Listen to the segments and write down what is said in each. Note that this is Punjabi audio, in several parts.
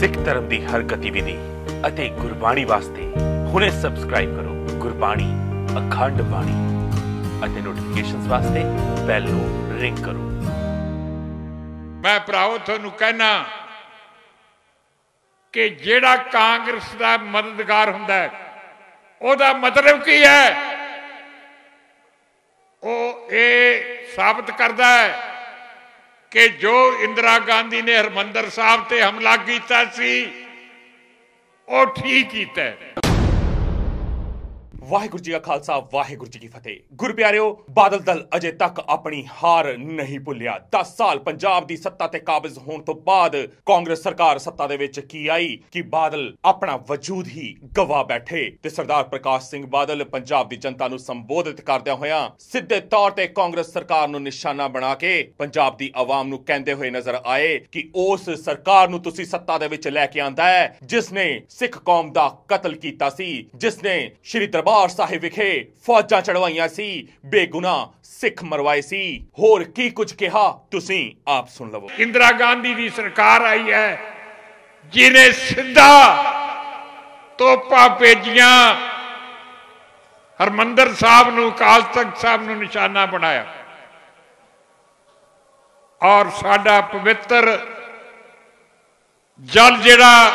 ਸਿੱਖ ਧਰਮ ਦੀ ਹਰ ਗਤੀਵਿਧੀ ਅਤੇ ਗੁਰਬਾਣੀ ਵਾਸਤੇ ਹੁਣੇ ਸਬਸਕ੍ਰਾਈਬ ਕਰੋ ਗੁਰਬਾਣੀ ਅਖੰਡ ਬਾਣੀ ਅਤੇ ਨੋਟੀਫਿਕੇਸ਼ਨਸ ਵਾਸਤੇ ਬੈਲ ਨੂੰ ਰਿੰਗ ਕਰੋ। ਮੈਂ ਭਰਾਓ ਤੁਹਾਨੂੰ ਕਹਿਣਾ ਕਿ ਜਿਹੜਾ ਕਾਂਗਰਸ ਦਾ ਮਦਦਗਾਰ ਹੁੰਦਾ ਹੈ, ਉਹਦਾ ਮਤਲਬ ਕੀ ਹੈ? ਉਹ ਇਹ ਸਾਬਤ ਕਰਦਾ ਹੈ ਕਿ ਜੋ ਇੰਦਰਾ ਗਾਂਧੀ ਨੇ ਹਰਮੰਦਰ ਸਾਹਿਬ ਤੇ ਹਮਲਾ ਕੀਤਾ ਸੀ ਉਹ ਠੀਕ ਕੀਤਾ ਵਾਹਿਗੁਰੂ ਜੀ ਕਾ ਖਾਲਸਾ, ਵਾਹਿਗੁਰੂ ਜੀ ਕੀ ਫਤਿਹ। ਗੁਰਪਿਆਰਿਓ ਬਾਦਲ ਦਲ ਅਜੇ ਤੱਕ ਆਪਣੀ ਹਾਰ ਨਹੀਂ ਭੁੱਲਿਆ। 10 ਸਾਲ ਪੰਜਾਬ ਦੀ ਸੱਤਾ ਤੇ ਕਾਬਜ਼ ਹੋਣ ਤੋਂ ਬਾਅਦ ਕਾਂਗਰਸ ਸਰਕਾਰ ਸੱਤਾ ਦੇ ਵਿੱਚ ਕੀ ਆਈ? ਕਿ ਬਾਦਲ ਆਪਣਾ ਵਜੂਦ ਹੀ ਗਵਾ ਬੈਠੇ। ਤੇ ਸਰਦਾਰ ਪ੍ਰਕਾਸ਼ ਸਿੰਘ ਬਾਦਲ ਪੰਜਾਬ ਦੀ ਜਨਤਾ ਨੂੰ ਸੰਬੋਧਿਤ ਕਰਦਿਆਂ ਹੋਇਆਂ ਸਿੱਧੇ ਤੌਰ ਤੇ ਕਾਂਗਰਸ ਸਰਕਾਰ ਨੂੰ ਨਿਸ਼ਾਨਾ ਬਣਾ ਕੇ ਪੰਜਾਬ ਦੀ ਆਵਾਮ ਨੂੰ ਕਹਿੰਦੇ ਹੋਏ ਨਜ਼ਰ ਆਏ ਕਿ ਉਸ ਸਰਕਾਰ ਨੂੰ ਤੁਸੀਂ ਸੱਤਾ ਦੇ ਵਿੱਚ ਲੈ ਕੇ ਆਂਦਾ ਹੈ ਜਿਸ ਨੇ ਸਿੱਖ ਕੌਮ ਦਾ ਕਤਲ ਕੀਤਾ ਸੀ ਜਿਸ ਨੇ ਸ਼੍ਰੀ ਦਰਬਾਰ ਸਾਹਿਬ ਵਿਖੇ ਫੌਜਾਂ ਚੜਵਾਈਆਂ ਸੀ, ਬੇਗੁਨਾਹ ਸਿੱਖ ਮਰਵਾਏ ਸੀ। ਹੋਰ ਕੀ ਕੁਝ ਕਿਹਾ, ਤੁਸੀਂ ਆਪ ਸੁਣ ਲਵੋ। ਇੰਦਰਾ ਗਾਂਧੀ ਦੀ ਸਰਕਾਰ ਆਈ ਹੈ ਜਿਨੇ ਸਿੱਧਾ ਤੋਪਾਂ ਭੇਜੀਆਂ, ਹਰਮੰਦਰ ਸਾਹਿਬ ਨੂੰ, ਅਕਾਲ ਤਖਤ ਸਾਹਿਬ ਨੂੰ ਨਿਸ਼ਾਨਾ ਬਣਾਇਆ। ਔਰ ਸਾਡਾ ਪਵਿੱਤਰ ਜਲ ਜਿਹੜਾ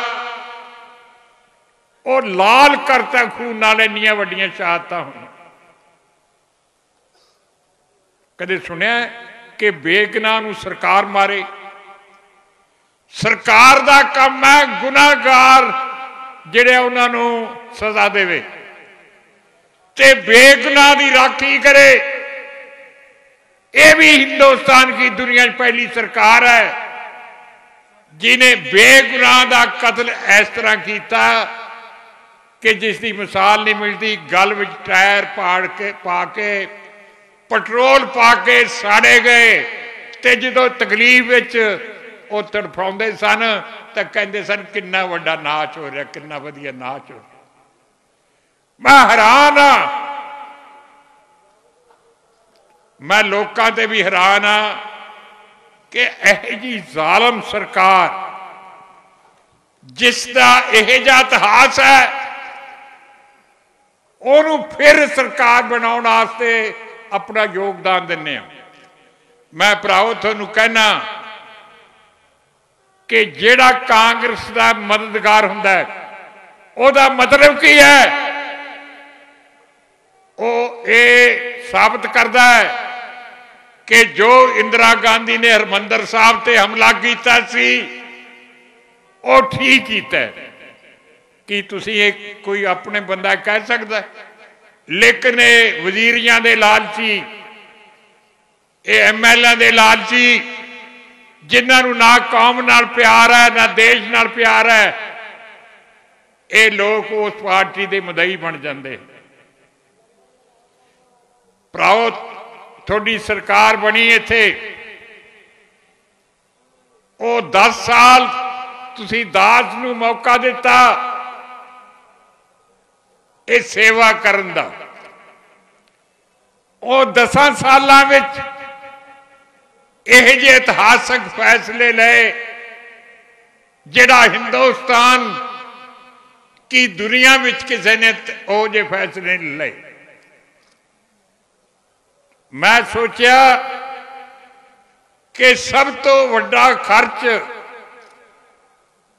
ਉਹ ਲਾਲ ਕਰਤਾ ਖੂਨ ਨਾਲ ਇੰਨੀਆਂ ਵੱਡੀਆਂ ਸ਼ਹਾਦਤਾਂ ਹੋਈਆਂ ਕਦੇ ਸੁਣਿਆ ਹੈ ਕਿ ਬੇਗਨਾਹ ਨੂੰ ਸਰਕਾਰ ਮਾਰੇ ਸਰਕਾਰ ਦਾ ਕੰਮ ਹੈ ਗੁਨਾਹਗਾਰ ਜਿਹੜੇ ਉਹਨਾਂ ਨੂੰ ਸਜ਼ਾ ਦੇਵੇ ਤੇ ਬੇਗਨਾਹ ਦੀ ਰਾਖੀ ਕਰੇ ਇਹ ਵੀ ਹਿੰਦੁਸਤਾਨ ਦੀ ਦੁਨੀਆ 'ਚ ਪਹਿਲੀ ਸਰਕਾਰ ਹੈ ਜਿਨੇ ਬੇਗੁਨਾਹ ਦਾ ਕਤਲ ਇਸ ਤਰ੍ਹਾਂ ਕੀਤਾ ਕਿ ਜਿਸ ਦੀ ਮਿਸਾਲ ਨਹੀਂ ਮਿਲਦੀ, ਗਲ ਵਿੱਚ ਟਾਇਰ ਪਾੜ ਕੇ, ਪਾ ਕੇ, ਪੈਟਰੋਲ ਪਾ ਕੇ ਸਾੜੇ ਗਏ। ਤੇ ਜਦੋਂ ਤਕਲੀਫ ਵਿੱਚ ਉਹ ਤੜਫਾਉਂਦੇ ਸਨ, ਤਾਂ ਕਹਿੰਦੇ ਸਨ, ਕਿੰਨਾ ਵੱਡਾ ਨਾਚ ਹੋ ਰਿਹਾ, ਕਿੰਨਾ ਵਧੀਆ ਨਾਚ ਹੋ ਰਿਹਾ। ਮੈਂ ਹੈਰਾਨ ਆ ਮੈਂ ਲੋਕਾਂ ਤੇ ਵੀ ਹੈਰਾਨ ਆ ਕਿ ਇਹ ਜੀ ਜ਼ਾਲਮ ਸਰਕਾਰ, ਜਿਸ ਦਾ ਇਹ ਜਿਹਾ ਇਤਿਹਾਸ ਹੈ ਉਹਨੂੰ ਫਿਰ ਸਰਕਾਰ ਬਣਾਉਣ ਵਾਸਤੇ ਆਪਣਾ ਯੋਗਦਾਨ ਦਿੰਨੇ ਆ ਮੈਂ ਭਰਾਓ ਤੁਹਾਨੂੰ ਕਹਿਣਾ ਕਿ ਜਿਹੜਾ ਕਾਂਗਰਸ ਦਾ ਮਦਦਗਾਰ ਹੁੰਦਾ ਹੈ, ਉਹਦਾ ਮਤਲਬ ਕੀ ਹੈ? ਉਹ ਇਹ ਸਾਬਤ ਕਰਦਾ ਹੈ ਕਿ ਜੋ ਇੰਦਰਾ ਗਾਂਧੀ ਨੇ ਹਰਮੰਦਰ ਸਾਹਿਬ ਤੇ ਹਮਲਾ ਕੀਤਾ ਸੀ, ਉਹ ਠੀਕ ਕੀਤਾ ਹੈ। ਕਿ ਤੁਸੀਂ ਇਹ ਕੋਈ ਆਪਣੇ ਬੰਦਾ ਕਹਿ ਸਕਦਾ? ਲੇਕਿਨ ਇਹ ਵਜ਼ੀਰੀਆਂ ਦੇ ਲਾਲਚੀ, ਇਹ ਐਮਐਲਏ ਦੇ ਲਾਲਚੀ, ਜਿਨ੍ਹਾਂ ਨੂੰ ਨਾ ਕੌਮ ਨਾਲ ਪਿਆਰ ਹੈ, ਨਾ ਦੇਸ਼ ਨਾਲ ਪਿਆਰ ਹੈ, ਇਹ ਲੋਕ ਉਸ ਪਾਰਟੀ ਦੇ ਮਦਈ ਬਣ ਜਾਂਦੇ। ਭਰਾਓ, ਤੁਹਾਡੀ ਸਰਕਾਰ ਬਣੀ ਇੱਥੇ। ਉਹ 10 ਸਾਲ ਤੁਸੀਂ ਦਾਸ ਨੂੰ ਮੌਕਾ ਦਿੱਤਾ। ਇਹ ਸੇਵਾ ਕਰਨ ਦਾ। ਉਹ 10 ਸਾਲਾਂ ਵਿੱਚ ਇਹ ਜਿਹੇ ਇਤਿਹਾਸਕ ਫੈਸਲੇ ਲਏ, ਜਿਹੜਾ ਹਿੰਦੁਸਤਾਨ ਕੀ ਦੁਨੀਆ ਵਿੱਚ ਕਿਸੇ ਨੇ ਉਹ ਜੇ ਫੈਸਲੇ ਲਏ। ਮੈਂ ਸੋਚਿਆ ਕਿ ਸਭ ਤੋਂ ਵੱਡਾ ਖਰਚ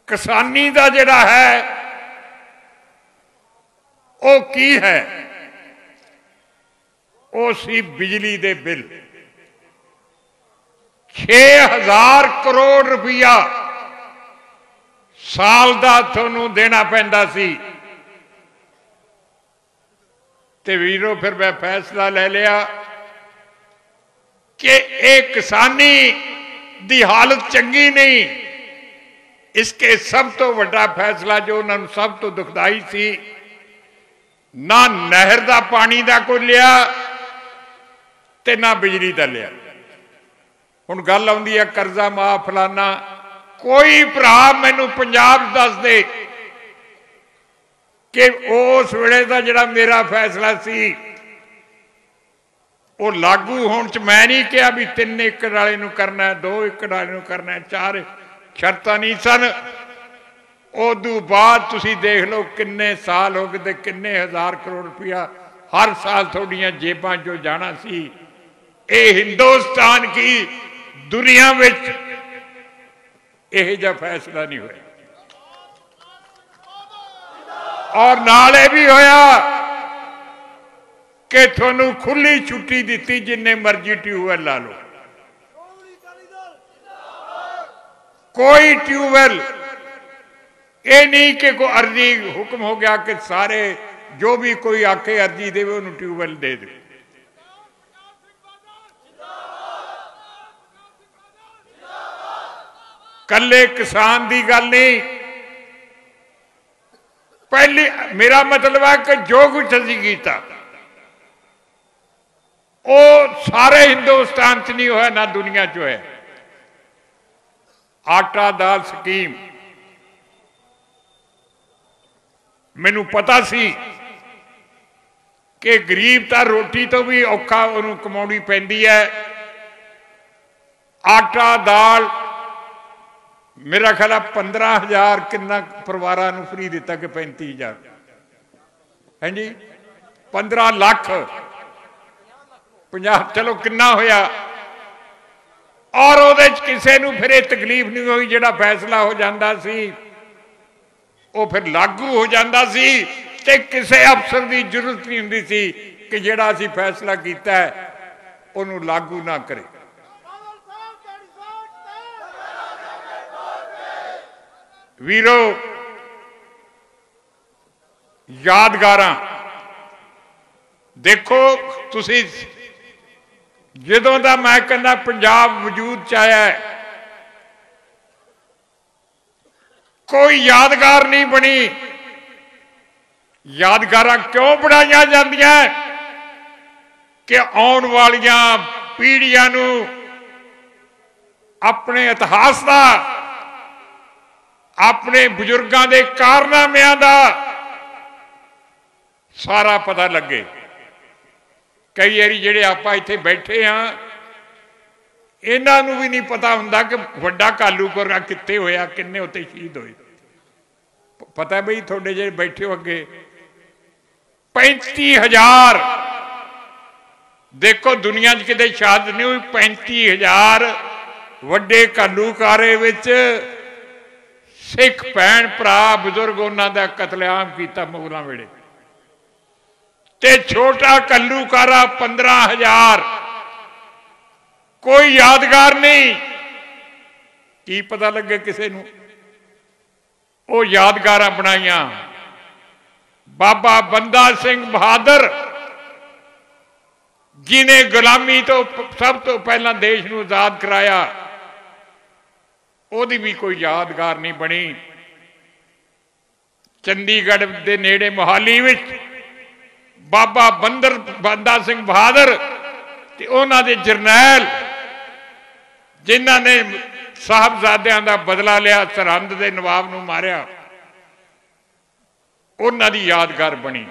ਕਿਸਾਨੀ ਦਾ ਜਿਹੜਾ ਹੈ ਉਹ ਕੀ ਹੈ? ਉਹ ਸੀ ਬਿਜਲੀ ਦੇ ਬਿੱਲ। 6000 ਕਰੋੜ ਰੁਪਇਆ ਸਾਲ ਦਾ ਤੁਹਾਨੂੰ ਦੇਣਾ ਪੈਂਦਾ ਸੀ। ਤੇ ਵੀਰੋ, ਫਿਰ ਮੈਂ ਫੈਸਲਾ ਲੈ ਲਿਆ ਕਿ ਇਹ ਕਿਸਾਨੀ ਦੀ ਹਾਲਤ ਚੰਗੀ ਨਹੀਂ। ਇਸਕੇ ਸਭ ਤੋਂ ਵੱਡਾ ਫੈਸਲਾ ਜੋ ਉਹਨਾਂ ਨੂੰ ਸਭ ਤੋਂ ਦੁਖਦਾਈ ਸੀ ਨਾ ਨਹਿਰ ਦਾ ਪਾਣੀ ਦਾ ਕੋਈ ਲਿਆ ਤੇ ਨਾ ਬਿਜਲੀ ਦਾ ਲਿਆ। ਹੁਣ ਗੱਲ ਆਉਂਦੀ ਹੈ ਕਰਜ਼ਾ ਮਾਫ ਫਲਾਨਾ, ਕੋਈ ਭਰਾ ਮੈਨੂੰ ਪੰਜਾਬ ਦੱਸ ਦੇ ਕਿ ਉਸ ਵੇਲੇ ਦਾ ਜਿਹੜਾ ਮੇਰਾ ਫੈਸਲਾ ਸੀ, ਉਹ ਲਾਗੂ ਹੋਣ ਚ ਮੈਂ ਨਹੀਂ ਕਿਹਾ ਵੀ 3 ਏਕੜ ਵਾਲੇ ਨੂੰ ਕਰਨਾ 2 ਏਕੜ ਵਾਲੇ ਨੂੰ ਕਰਨਾ 4 ਸ਼ਰਤਾਂ ਨਹੀਂ ਸਨ। ਉਦੋਂ ਬਾਅਦ ਤੁਸੀਂ ਦੇਖ ਲਓ ਕਿੰਨੇ ਸਾਲ ਹੋ ਗਏ ਤੇ ਕਿੰਨੇ ਹਜ਼ਾਰ ਕਰੋੜ ਰੁਪਇਆ ਹਰ ਸਾਲ ਤੁਹਾਡੀਆਂ ਜੇਬਾਂ 'ਚੋਂ ਜਾਣਾ ਸੀ। ਇਹ ਹਿੰਦੁਸਤਾਨ ਕੀ ਦੁਨੀਆ ਵਿੱਚ ਇਹ ਜਿਹਾ ਫੈਸਲਾ ਨਹੀਂ ਹੋਇਆ। ਔਰ ਨਾਲ ਇਹ ਵੀ ਹੋਇਆ ਕਿ ਤੁਹਾਨੂੰ ਖੁੱਲੀ ਛੁੱਟੀ ਦਿੱਤੀ ਜਿੰਨੇ ਮਰਜ਼ੀ ਟਿਊਬਵੈਲ ਲਾ ਲਓ। ਕੋਈ ਟਿਊਬਵੈਲ ਇਹ ਨਹੀਂ ਕਿ ਕੋ ਅਰਜ਼ੀ ਹੁਕਮ ਹੋ ਗਿਆ ਕਿ ਸਾਰੇ ਜੋ ਵੀ ਕੋਈ ਆਕੇ ਅਰਜ਼ੀ ਦੇਵੇ ਉਹਨੂੰ ਟਿਊਬਵੈਲ ਦੇ ਦੇ ਕੱਲੇ ਕਿਸਾਨ ਦੀ ਗੱਲ ਨਹੀਂ ਪਹਿਲੀ ਮੇਰਾ ਮਤਲਬ ਹੈ ਕਿ ਜੋ ਕੁਝ ਅਸੀਂ ਕੀਤਾ ਉਹ ਸਾਰੇ ਹਿੰਦੁਸਤਾਨ 'ਚ ਨਹੀਂ ਹੋਇਆ ਨਾ ਦੁਨੀਆ 'ਚ ਹੋਇਆ ਆਟਾ ਦਾਲ ਸਕੀਮ ਮੈਨੂੰ ਪਤਾ ਸੀ ਕਿ ਗਰੀਬ ਤਾਂ ਰੋਟੀ ਤੋਂ ਵੀ ਔਖਾ ਉਹਨੂੰ ਕਮਾਉਣੀ ਪੈਂਦੀ ਹੈ। ਆਟਾ, ਦਾਲ, ਮੇਰਾ ਖਿਆਲ ਆ 15000 ਕਿੰਨਾ ਪਰਿਵਾਰਾਂ ਨੂੰ ਫਰੀ ਦਿੱਤਾ ਕਿ 35000 ਹਾਂਜੀ 15 ਲੱਖ। 50 ਚਲੋ ਕਿੰਨਾ ਹੋਇਆ? ਔਰ ਉਹਦੇ ਚ ਕਿਸੇ ਨੂੰ ਫਿਰ ਇਹ ਤਕਲੀਫ ਨਹੀਂ ਹੋਈ ਜਿਹੜਾ ਫੈਸਲਾ ਹੋ ਜਾਂਦਾ ਸੀ। ਉਹ ਫਿਰ ਲਾਗੂ ਹੋ ਜਾਂਦਾ ਸੀ ਤੇ ਕਿਸੇ ਅਫਸਰ ਦੀ ਜ਼ਰੂਰਤ ਨਹੀਂ ਹੁੰਦੀ ਸੀ ਕਿ ਜਿਹੜਾ ਅਸੀਂ ਫੈਸਲਾ ਕੀਤਾ ਉਹਨੂੰ ਲਾਗੂ ਨਾ ਕਰੇ। ਵੀਰੋ, ਯਾਦਗਾਰਾਂ। ਦੇਖੋ, ਤੁਸੀਂ ਜਦੋਂ ਦਾ ਮੈਂ ਕਹਿੰਦਾ ਪੰਜਾਬ ਵਜੂਦ ਚ ਆਇਆ ਹੈ ਕੋਈ ਯਾਦਗਾਰ ਨਹੀਂ ਬਣੀ। ਯਾਦਗਾਰਾਂ ਕਿਉਂ ਬਣਾਈਆਂ ਜਾਂਦੀਆਂ? ਕਿ ਆਉਣ ਵਾਲੀਆਂ ਪੀੜ੍ਹੀਆਂ ਨੂੰ ਆਪਣੇ ਇਤਿਹਾਸ ਦਾ, ਆਪਣੇ ਬਜ਼ੁਰਗਾਂ ਦੇ ਕਾਰਨਾਮਿਆਂ ਦਾ ਸਾਰਾ ਪਤਾ ਲੱਗੇ। ਕਈ ਵਾਰੀ ਜਿਹੜੇ ਆਪਾਂ ਇੱਥੇ ਬੈਠੇ ਆ ਇਹਨਾਂ ਨੂੰ ਵੀ ਨਹੀਂ ਪਤਾ ਹੁੰਦਾ ਕਿ ਵੱਡਾ ਕਾਲੂ ਕੋਰਾ ਕਿੱਥੇ ਹੋਇਆ, ਕਿੰਨੇ ਉੱਤੇ ਸ਼ਹੀਦ ਹੋਏ। ਪਤਾ ਬਈ ਤੁਹਾਡੇ ਜਿਹੜੇ ਬੈਠੇ ਹੋ ਅੱਗੇ। 35000 ਦੇਖੋ ਦੁਨੀਆ 'ਚ ਕਿਤੇ ਸ਼ਾਦ ਨਹੀਂ ਹੋਈ 35000 ਵੱਡੇ ਕਾਲੂਕਾਰੇ ਵਿੱਚ ਸਿੱਖ ਭੈਣ ਭਰਾ ਬਜ਼ੁਰਗ ਉਹਨਾਂ ਦਾ ਕਤਲੇਆਮ ਕੀਤਾ ਮੁਗਲਾਂ ਵੇਲੇ। ਤੇ ਛੋਟਾ ਕੱਲੂਕਾਰਾ 15000 ਕੋਈ ਯਾਦਗਾਰ ਨਹੀਂ। ਕੀ ਪਤਾ ਲੱਗੇ ਕਿਸੇ ਨੂੰ? ਉਹ ਯਾਦਗਾਰਾਂ ਬਣਾਈਆਂ। ਬਾਬਾ ਬੰਦਾ ਸਿੰਘ ਬਹਾਦਰ, ਜਿਨੇ ਗੁਲਾਮੀ ਤੋਂ ਸਭ ਤੋਂ ਪਹਿਲਾਂ ਦੇਸ਼ ਨੂੰ ਆਜ਼ਾਦ ਕਰਾਇਆ, ਉਹਦੀ ਵੀ ਕੋਈ ਯਾਦਗਾਰ ਨਹੀਂ ਬਣੀ। ਚੰਡੀਗੜ੍ਹ ਦੇ ਨੇੜੇ ਮੁਹਾਲੀ ਵਿੱਚ ਬਾਬਾ ਬੰਦਰ ਬੰਦਾ ਸਿੰਘ ਬਹਾਦਰ ਤੇ ਉਹਨਾਂ ਦੇ ਜਰਨੈਲ ਜਿਨ੍ਹਾਂ ਨੇ ਸਾਹਿਬਜ਼ਾਦਿਆਂ ਦਾ ਬਦਲਾ ਲਿਆ, ਸਰਹੰਦ ਦੇ ਨਵਾਬ ਨੂੰ ਮਾਰਿਆ, ਉਹਨਾਂ ਦੀ ਯਾਦਗਾਰ ਬਣੀ।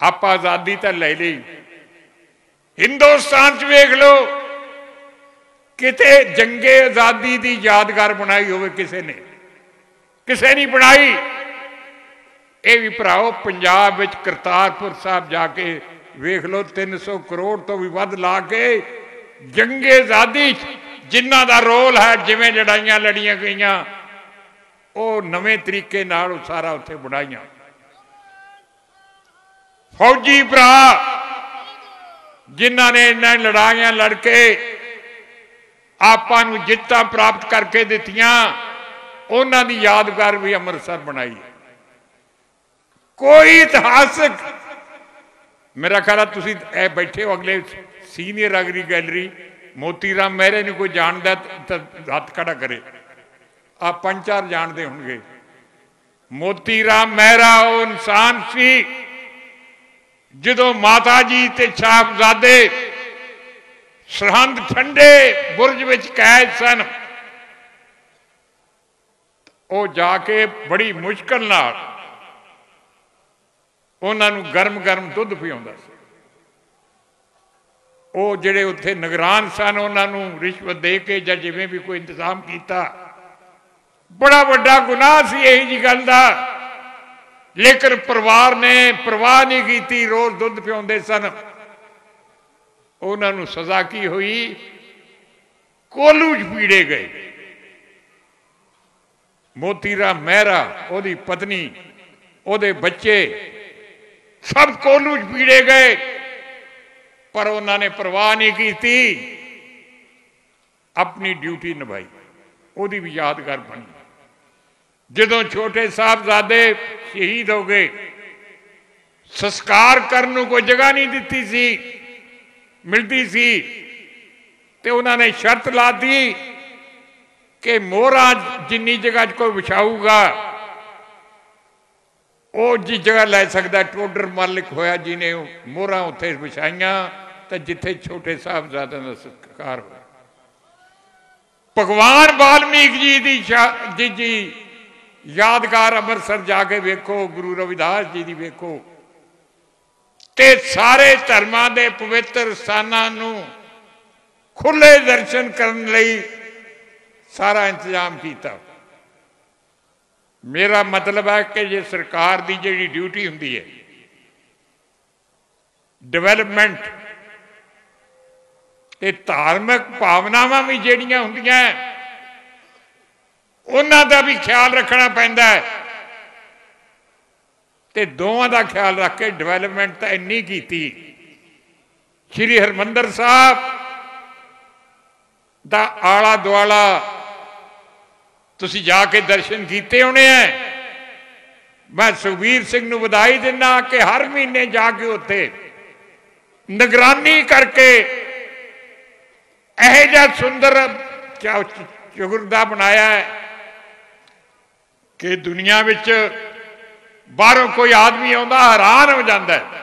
ਆਪਾਂ ਆਜ਼ਾਦੀ ਤਾਂ ਲੈ ਲਈ। ਹਿੰਦੁਸਤਾਨ 'ਚ ਵੇਖ ਲਓ, ਕਿਤੇ ਜੰਗੇ ਆਜ਼ਾਦੀ ਦੀ ਯਾਦਗਾਰ ਬਣਾਈ ਹੋਵੇ ਕਿਸੇ ਨੇ। ਕਿਸੇ ਨਹੀਂ ਬਣਾਈ। ਇਹ ਵੀ ਭਰਾਓ, ਪੰਜਾਬ ਵਿੱਚ ਕਰਤਾਰਪੁਰ ਸਾਹਿਬ ਜਾ ਕੇ ਵੇਖ ਲਓ 300 ਕਰੋੜ ਤੋਂ ਵੀ ਵੱਧ ਲਾ ਕੇ ਜੰਗੇ ਆਜ਼ਾਦੀ ਜਿਨ੍ਹਾਂ ਦਾ ਰੋਲ ਹੈ, ਜਿਵੇਂ ਲੜਾਈਆਂ ਲੜੀਆਂ ਗਈਆਂ, ਉਹ ਨਵੇਂ ਤਰੀਕੇ ਨਾਲ ਉਹ ਸਾਰਾ ਉੱਥੇ ਬਣਾਈਆਂ। ਫੌਜੀ ਭਰਾ ਜਿਨ੍ਹਾਂ ਨੇ ਇਹਨਾਂ ਲੜਾਈਆਂ ਲੜ ਕੇ ਆਪਾਂ ਨੂੰ ਜਿੱਤਾਂ ਪ੍ਰਾਪਤ ਕਰਕੇ ਦਿੱਤੀਆਂ, ਉਹਨਾਂ ਦੀ ਯਾਦਗਾਰ ਵੀ ਅੰਮ੍ਰਿਤਸਰ ਬਣਾਈ। ਕੋਈ ਇਤਿਹਾਸਕ ਮੇਰਾ ਖਿਆਲ ਤੁਸੀਂ ਇਹ ਬੈਠੇ ਹੋ ਅਗਲੇ senior agri gallery Moti Ram ਮਹਿਰੇ ਨੂੰ ਕੋਈ ਜਾਣਦਾ ਤਾਂ ਹੱਥ ਖੜਾ ਕਰੇ। ਆ ਪੰਜ ਚਾਰ ਜਾਣਦੇ ਹੋਣਗੇ। ਮੋਤੀ ਰਾਮ ਮਹਿਰਾ ਉਹ ਇਨਸਾਨ ਸੀ, ਜਦੋਂ ਮਾਤਾ ਜੀ ਤੇ ਸਾਹਿਬਜ਼ਾਦੇ ਸਰਹੰਦ ਠੰਡੇ ਬੁਰਜ ਵਿੱਚ ਕੈਦ ਸਨ। ਉਹ ਜਾ ਕੇ ਬੜੀ ਮੁਸ਼ਕਲ ਨਾਲ ਉਹਨਾਂ ਨੂੰ ਗਰਮ-ਗਰਮ ਦੁੱਧ ਪਿਆਉਂਦਾ ਸੀ। ਉਹ ਜਿਹੜੇ ਉੱਥੇ ਨਿਗਰਾਨ ਸਨ, ਉਹਨਾਂ ਨੂੰ ਰਿਸ਼ਵਤ ਦੇ ਕੇ ਜਾਂ ਜਿਵੇਂ ਵੀ ਕੋਈ ਇੰਤਜ਼ਾਮ ਕੀਤਾ। ਬੜਾ ਵੱਡਾ ਗੁਨਾਹ ਸੀ ਇਹ ਜੀ ਗੱਲ ਦਾ। ਲੇਕਿਨ ਪਰਿਵਾਰ ਨੇ ਪਰਵਾਹ ਨਹੀਂ ਕੀਤੀ, ਰੋਜ਼ ਦੁੱਧ ਪਿਉਂਦੇ ਸਨ। ਉਹਨਾਂ ਨੂੰ ਸਜ਼ਾ ਕੀ ਹੋਈ? ਕੋਲੂ ਚ ਪੀੜੇ ਗਏ। ਮੋਤੀਰਾ ਮਹਿਰਾ, ਉਹਦੀ ਪਤਨੀ, ਉਹਦੇ ਬੱਚੇ ਸਭ ਕੋਲੂ ਚ ਪੀੜੇ ਗਏ। ਪਰ ਉਹਨਾਂ ਨੇ ਪਰਵਾਹ ਨਹੀਂ ਕੀਤੀ। ਆਪਣੀ ਡਿਊਟੀ ਨਿਭਾਈ। ਉਹਦੀ ਵੀ ਯਾਦਗਾਰ ਬਣੀ। ਜਦੋਂ ਛੋਟੇ ਸਾਹਿਬਜ਼ਾਦੇ ਸ਼ਹੀਦ ਹੋ ਗਏ, ਸੰਸਕਾਰ ਕਰਨ ਨੂੰ ਕੋਈ ਜਗ੍ਹਾ ਨਹੀਂ ਦਿੱਤੀ ਸੀ, ਮਿਲਦੀ ਸੀ, ਤੇ ਉਹਨਾਂ ਨੇ ਸ਼ਰਤ ਲਾਤੀ ਕਿ ਮੋਹਰਾ ਜਿੰਨੀ ਜਗ੍ਹਾ 'ਚ ਕੋਈ ਵਿਛਾਊਗਾ, ਉਹ ਜੀ ਜਗ੍ਹਾ ਲੈ ਸਕਦਾ, ਟੋਡਰ ਮਾਲਕ ਹੋਇਆ ਜਿਹਨੇ ਮੋਹਰਾ ਉੱਥੇ ਵਿਛਾਈਆਂ। ਤਾਂ ਜਿੱਥੇ ਛੋਟੇ ਸਾਹਿਬਜ਼ਾਦਿਆਂ ਦਾ ਸਤਿਕਾਰ ਹੋਇਆ। ਭਗਵਾਨ ਵਾਲਮੀਕ ਜੀ ਦੀ ਜੀ ਜੀ ਯਾਦਗਾਰ ਅੰਮ੍ਰਿਤਸਰ ਜਾ ਕੇ ਵੇਖੋ, ਗੁਰੂ ਰਵਿਦਾਸ ਜੀ ਦੀ ਵੇਖੋ, ਤੇ ਸਾਰੇ ਧਰਮਾਂ ਦੇ ਪਵਿੱਤਰ ਸਥਾਨਾਂ ਨੂੰ ਖੁੱਲੇ ਦਰਸ਼ਨ ਕਰਨ ਲਈ ਸਾਰਾ ਇੰਤਜ਼ਾਮ ਕੀਤਾ। ਮੇਰਾ ਮਤਲਬ ਹੈ ਕਿ ਜੇ ਸਰਕਾਰ ਦੀ ਜਿਹੜੀ ਡਿਊਟੀ ਹੁੰਦੀ ਹੈ, ਡਿਵੈਲਪਮੈਂਟ ਤੇ ਧਾਰਮਿਕ ਭਾਵਨਾਵਾਂ ਵੀ ਜਿਹੜੀਆਂ ਹੁੰਦੀਆਂ ਉਹਨਾਂ ਦਾ ਵੀ ਖਿਆਲ ਰੱਖਣਾ ਪੈਂਦਾ ਹੈ ਤੇ ਦੋਵਾਂ ਦਾ ਖਿਆਲ ਰੱਖ ਕੇ ਡਿਵੈਲਪਮੈਂਟ ਤਾਂ ਇੰਨੀ ਕੀਤੀ। ਸ਼੍ਰੀ ਹਰਮੰਦਰ ਸਾਹਿਬ ਦਾ ਆਲਾ ਦੁਆਲਾ ਤੁਸੀਂ ਜਾ ਕੇ ਦਰਸ਼ਨ ਕੀਤੇ ਹੋਣੇ ਆ ਮੈਂ ਸੁਖਵੀਰ ਸਿੰਘ ਨੂੰ ਵਧਾਈ ਦਿੰਨਾ ਕਿ ਹਰ ਮਹੀਨੇ ਜਾ ਕੇ ਉੱਥੇ ਨਿਗਰਾਨੀ ਕਰਕੇ ਇਹ ਜਿਹਾ ਸੁੰਦਰ ਚੁਗਰਦਾ ਬਣਾਇਆ ਹੈ ਕਿ ਦੁਨੀਆ ਵਿੱਚ ਬਾਹਰੋਂ ਕੋਈ ਆਦਮੀ ਆਉਂਦਾ, ਹੈਰਾਨ ਹੋ ਜਾਂਦਾ ਹੈ।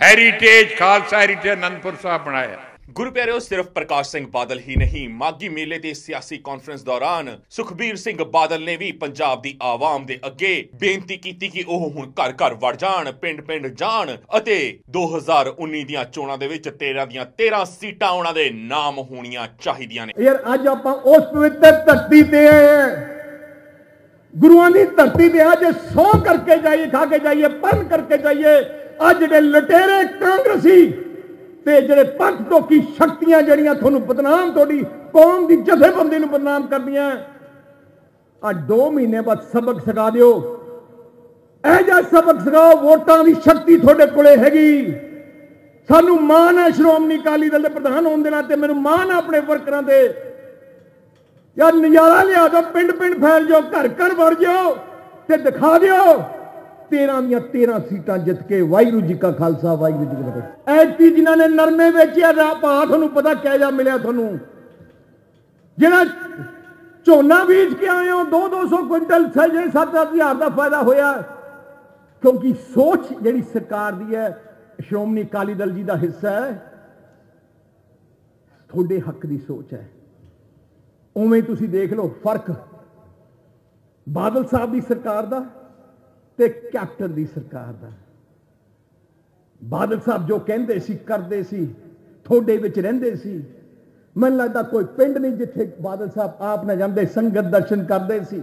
ਹੈਰੀਟੇਜ ਖਾਲਸਾ ਹੈਰੀਟੇਜ ਅਨੰਦਪੁਰ ਸਾਹਿਬ ਬਣਾਇਆ। ਗੁਰੂ ਪਿਆਰਿਓ, ਸਿਰਫ ਪ੍ਰਕਾਸ਼ ਸਿੰਘ ਬਾਦਲ ਹੀ ਨਹੀਂ ਮਾਗੀ ਮੇਲੇ ਦੇ ਸਿਆਸੀ ਕਾਨਫਰੰਸ ਦੌਰਾਨ ਸੁਖਬੀਰ ਸਿੰਘ ਬਾਦਲ ਨੇ ਵੀ ਪੰਜਾਬ ਦੀ ਆਵਾਮ ਦੇ ਅੱਗੇ ਬੇਨਤੀ ਕੀਤੀ ਕਿ ਉਹ ਹੁਣ ਘਰ ਘਰ ਵੜ ਜਾਣ, ਪਿੰਡ ਪਿੰਡ ਜਾਣ ਅਤੇ 2019 ਦੀਆਂ ਚੋਣਾਂ ਦੇ ਵਿੱਚ 13 ਦੀਆਂ 13 ਸੀਟਾਂ ਉਹਨਾਂ ਦੇ ਨਾਮ ਹੋਣੀਆਂ ਚਾਹੀਦੀਆਂ ਨੇ। ਯਾਰ, ਅੱਜ ਆਪਾਂ ਉਸ ਪਵਿੱਤਰ ਧਰਤੀ ਤੇ ਗੁਰੂਆਂ ਦੀ ਧਰਤੀ ਤੇ ਅੱਜ ਸੌ ਕਰਕੇ ਜਾਈਏ, ਖਾ ਕੇ ਜਾਈਏ ਪੰਨ ਕਰਕੇ ਜਾਈਏ, ਅੱਜ ਜਿਹੜੇ ਲਟੇਰੇ ਕਾਂਗਰਸੀ ਤੇ ਜਿਹੜੇ ਪੰਥ ਤੋਂ ਕੀ ਸ਼ਕਤੀਆਂ ਜਿਹੜੀਆਂ ਤੁਹਾਨੂੰ ਬਦਨਾਮ ਤੁਹਾਡੀ ਕੌਮ ਦੀ ਜਥੇਬੰਦੀ ਨੂੰ ਬਦਨਾਮ ਕਰਦੀਆਂ, ਅੱਜ 2 ਮਹੀਨੇ ਬਾਅਦ ਸਬਕ ਸਿਖਾ ਦਿਓ। ਇਹ ਜਿਹਾ ਸਬਕ ਸਿਖਾਓ, ਵੋਟਾਂ ਦੀ ਸ਼ਕਤੀ ਤੁਹਾਡੇ ਕੋਲੇ ਹੈਗੀ। ਸਾਨੂੰ ਮਾਣ ਹੈ, ਸ਼੍ਰੋਮਣੀ ਅਕਾਲੀ ਦਲ ਦੇ ਪ੍ਰਧਾਨ ਹੋਣ ਦੇ ਨਾਤੇ ਮੈਨੂੰ ਮਾਣ ਹੈ ਆਪਣੇ ਵਰਕਰਾਂ ਤੇ। ਯਾਰ ਨਜ਼ਾਰਾ ਲਿਆ ਦੋ ਪਿੰਡ ਪਿੰਡ ਫੈਲ ਜਾਓ ਘਰ ਘਰ ਵੜ ਜਾਓ ਤੇ ਦਿਖਾ ਦਿਓ। 13 ਦੀਆਂ 13 ਸੀਟਾਂ ਜਿੱਤ ਕੇ ਵਾਹਿਗੁਰੂ ਜੀ ਕਾ ਖਾਲਸਾ, ਵਾਹਿਗੁਰੂ ਜੀ ਕੀ ਫਤਿਹ। ਐਤੀ ਜਿਨ੍ਹਾਂ ਨੇ ਨਰਮੇ ਵੇਚਿਆ, ਦਾ ਭਾ ਤੁਹਾਨੂੰ ਪਤਾ ਕਿਹ ਜਾ ਮਿਲਿਆ ਤੁਹਾਨੂੰ? ਜਿਹੜਾ ਝੋਨਾ ਬੀਜ ਕੇ ਆਏ ਹੋ 2-200 ਕੁਇੰਟਲ ਸਜੇ 7-8000 ਦਾ ਫਾਇਦਾ ਹੋਇਆ। ਕਿਉਂਕਿ ਸੋਚ ਜਿਹੜੀ ਸਰਕਾਰ ਦੀ ਹੈ, ਸ਼੍ਰੋਮਣੀ ਅਕਾਲੀ ਦਲ ਜੀ ਦਾ ਹਿੱਸਾ ਹੈ, ਤੁਹਾਡੇ ਹੱਕ ਦੀ ਸੋਚ ਹੈ। ਉਵੇਂ ਤੁਸੀਂ ਦੇਖ ਲਓ, ਫ਼ਰਕ ਬਾਦਲ ਸਾਹਿਬ ਦੀ ਸਰਕਾਰ ਦਾ ਤੇ ਕੈਪਟਨ ਦੀ ਸਰਕਾਰ ਦਾ। ਬਾਦਲ ਸਾਹਿਬ ਜੋ ਕਹਿੰਦੇ ਸੀ, ਕਰਦੇ ਸੀ ਥੋੜੇ ਵਿੱਚ ਰਹਿੰਦੇ ਸੀ। ਮੈਨੂੰ ਲੱਗਦਾ ਕੋਈ ਪਿੰਡ ਨਹੀਂ ਜਿੱਥੇ ਬਾਦਲ ਸਾਹਿਬ ਆਪ ਨਾ ਜਾਂਦੇ, ਸੰਗਤ ਦਰਸ਼ਨ ਕਰਦੇ ਸੀ।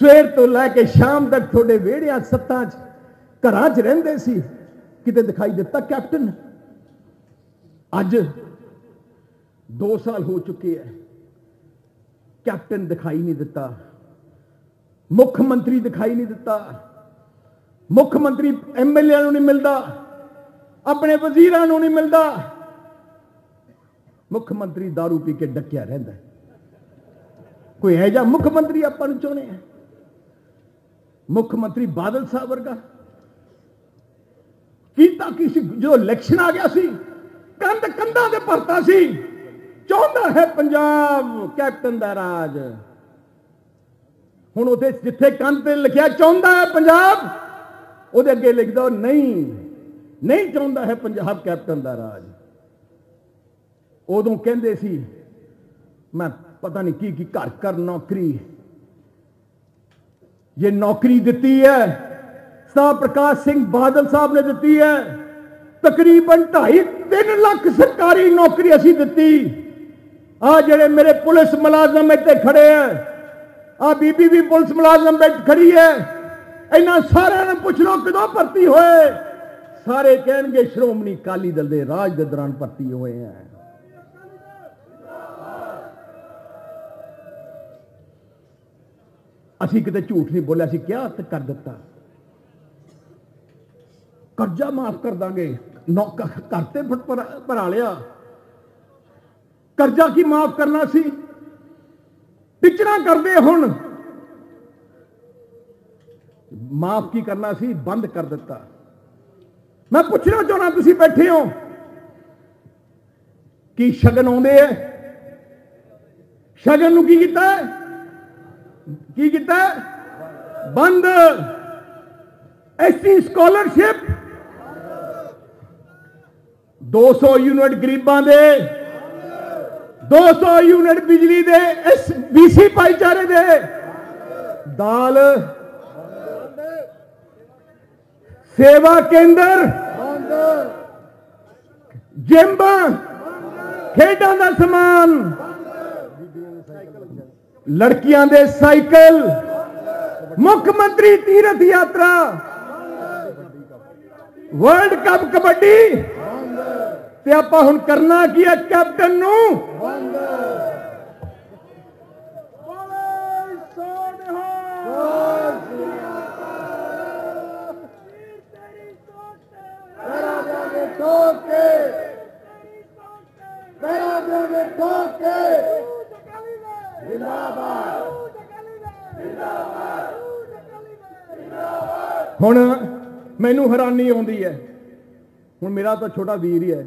ਸਵੇਰ ਤੋਂ ਲੈ ਕੇ ਸ਼ਾਮ ਤੱਕ ਤੁਹਾਡੇ ਵਿਹੜਿਆਂ, ਸੱਤਾਂ 'ਚ, ਘਰਾਂ 'ਚ ਰਹਿੰਦੇ ਸੀ। ਕਿਤੇ ਦਿਖਾਈ ਦਿੱਤਾ ਕੈਪਟਨ? ਅੱਜ 2 ਸਾਲ ਹੋ ਚੁੱਕੇ ਐ। ਕੈਪਟਨ ਦਿਖਾਈ ਨਹੀਂ ਦਿੱਤਾ। ਮੁੱਖ ਮੰਤਰੀ ਦਿਖਾਈ ਨਹੀਂ ਦਿੱਤਾ। ਮੁੱਖ ਮੰਤਰੀ ਐਮਐਲਏ ਨੂੰ ਨਹੀਂ ਮਿਲਦਾ, ਆਪਣੇ ਵਜ਼ੀਰਾਂ ਨੂੰ ਨਹੀਂ ਮਿਲਦਾ। ਮੁੱਖ ਮੰਤਰੀ दारू ਪੀ ਕੇ ਡੱਕਿਆ ਰਹਿੰਦਾ। ਕੋਈ ਹੈ ਜਾਂ ਮੁੱਖ ਮੰਤਰੀ ਆਪਾਂ ਨੂੰ ਚਾਹੁੰਦੇ ਆ? ਮੁੱਖ ਮੰਤਰੀ ਬਾਦਲ ਸਾਹਿਬ ਵਰਗਾ। ਕੀਤਾ ਕੀ ਜਦੋਂ ਇਲੈਕਸ਼ਨ ਆ ਗਿਆ ਸੀ, ਕੰਧ ਕੰਧਾਂ ਤੇ ਭਰਤਾ ਸੀ। ਚਾਹੁੰਦਾ ਹੈ ਪੰਜਾਬ ਕੈਪਟਨ ਦਾ ਰਾਜ। ਹੁਣ ਉਥੇ ਜਿੱਥੇ ਕੰਧ ਤੇ ਲਿਖਿਆ, ਚਾਹੁੰਦਾ ਹੈ ਪੰਜਾਬ ਉਹਦੇ ਅੱਗੇ ਲਿਖਦਾ ਨਹੀਂ ਨਹੀਂ ਚਾਹੁੰਦਾ ਹੈ ਪੰਜਾਬ ਕੈਪਟਨ ਦਾ ਰਾਜ। ਉਦੋਂ ਕਹਿੰਦੇ ਸੀ, ਮੈਂ ਪਤਾ ਨਹੀਂ ਕੀ ਕੀ ਘਰ ਘਰ ਨੌਕਰੀ। ਜੇ ਨੌਕਰੀ ਦਿੱਤੀ ਹੈ, ਸਾ ਪ੍ਰਕਾਸ਼ ਸਿੰਘ ਬਾਦਲ ਸਾਹਿਬ ਨੇ ਦਿੱਤੀ ਹੈ, ਤਕਰੀਬਨ 2.5 3 ਲੱਖ ਸਰਕਾਰੀ ਨੌਕਰੀ ਅਸੀਂ ਦਿੱਤੀ। ਆ ਜਿਹੜੇ ਮੇਰੇ ਪੁਲਿਸ ਮੁਲਾਜ਼ਮ ਇੱਥੇ ਖੜੇ ਆ ਆ ਬੀਬੀ ਵੀ ਪੁਲਿਸ ਮੁਲਾਜ਼ਮ ਬੈਠ ਖੜੀ ਹੈ। ਇਹਨਾਂ ਸਾਰਿਆਂ ਨੂੰ ਪੁੱਛ ਲਓ ਕਦੋਂ ਭਰਤੀ ਹੋਏ। ਸਾਰੇ ਕਹਿਣਗੇ, ਸ਼੍ਰੋਮਣੀ ਅਕਾਲੀ ਦਲ ਦੇ ਰਾਜ ਦੇ ਦੌਰਾਨ ਭਰਤੀ ਹੋਏ ਆ। ਅਸੀਂ ਕਿਤੇ ਝੂਠ ਨਹੀਂ ਬੋਲਿਆ ਸੀ ਕਿਹਾ ਤੇ ਕਰ ਦਿੱਤਾ। ਕਰਜ਼ਾ ਮਾਫ ਕਰ ਦਾਂਗੇ, ਨੌਕਰ ਕਰਤੇ ਭਰਾ ਲਿਆ। ਕਰਜ਼ਾ ਕੀ ਮਾਫ ਕਰਨਾ ਸੀ? ਟਿਚਣਾ ਕਰਦੇ ਹੁਣ। ਮਾਫ ਕੀ ਕਰਨਾ ਸੀ? ਬੰਦ ਕਰ ਦਿੱਤਾ। ਮੈਂ ਪੁੱਛਣਾ ਚਾਹਣਾ ਤੁਸੀਂ ਬੈਠੇ ਹੋ। ਕੀ ਸ਼ਗਨ ਆਉਂਦੇ ਐ? ਸ਼ਗਨ ਨੂੰ ਕੀ ਕੀਤਾ ਕੀ ਕੀਤਾ ਬੰਦ। ST scholarship. 200 ਯੂਨਿਟ ਗਰੀਬਾਂ ਦੇ। 200 ਯੂਨਿਟ ਬਿਜਲੀ ਦੇ। ਇਸ ਬੀਸੀ ਭਾਈਚਾਰੇ ਦੇ। ਦਾਲ ਸੇਵਾ ਕੇਂਦਰ। ਜਿੰਮ ਖੇਡਾਂ ਦਾ ਸਮਾਨ। ਲੜਕੀਆਂ ਦੇ ਸਾਈਕਲ। ਮੁੱਖ ਮੰਤਰੀ ਤੀਰਥ ਯਾਤਰਾ। World cup kabaddi. ਤੇ ਆਪਾਂ ਹੁਣ ਕਰਨਾ ਕੀ ਹੈ ਕੈਪਟਨ ਨੂੰ? ਹੁਣ ਮੈਨੂੰ ਹੈਰਾਨੀ ਆਉਂਦੀ ਹੈ। ਹੁਣ ਮੇਰਾ ਤਾਂ ਛੋਟਾ ਵੀਰ ਹੀ ਹੈ।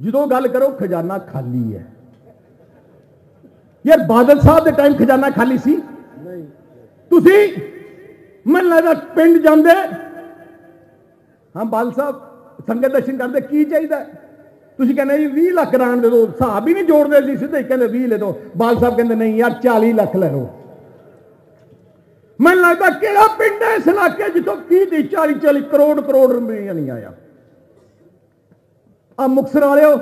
ਜਦੋਂ ਗੱਲ ਕਰੋ ਖਜ਼ਾਨਾ ਖਾਲੀ ਹੈ। ਯਾਰ ਬਾਦਲ ਸਾਹਿਬ ਦੇ ਟਾਈਮ ਖਜ਼ਾਨਾ ਖਾਲੀ ਸੀ? ਨਹੀਂ। ਤੁਸੀਂ ਮਨ ਲੱਗਦਾ ਪਿੰਡ ਜਾਂਦੇ? ਹਾਂ ਬਾਦਲ ਸਾਹਿਬ। ਸੰਗਤ ਦਰਸ਼ਨ ਕਰਦੇ, ਕੀ ਚਾਹੀਦਾ? ਤੁਸੀਂ ਕਹਿੰਦੇ ਜੀ 20 ਲੱਖ ਰਾਂ ਦੇ ਦਿਓ ਹਿਸਾਬ ਹੀ ਨਹੀਂ ਜੋੜਦੇ ਸੀ ਸਿੱਧੇ ਕਹਿੰਦੇ 20 ਲੈ ਦਿਓ ਬਾਲ ਸਾਹਿਬ ਕਹਿੰਦੇ, ਨਹੀਂ ਯਾਰ 40 ਲੱਖ ਲੈ ਲਓ। ਮੈਨੂੰ ਲੱਗਦਾ ਕਿਹੜਾ ਪਿੰਡ ਹੈ ਇਸ ਇਲਾਕੇ ਜਿੱਥੋਂ 30 ਦੀ 40 40 ਕਰੋੜ ਕਰੋੜ ਰੁਪਈਆ ਨਹੀਂ ਆਇਆ। ਆ ਮੁਕਸਰ ਵਾਲਿਓ,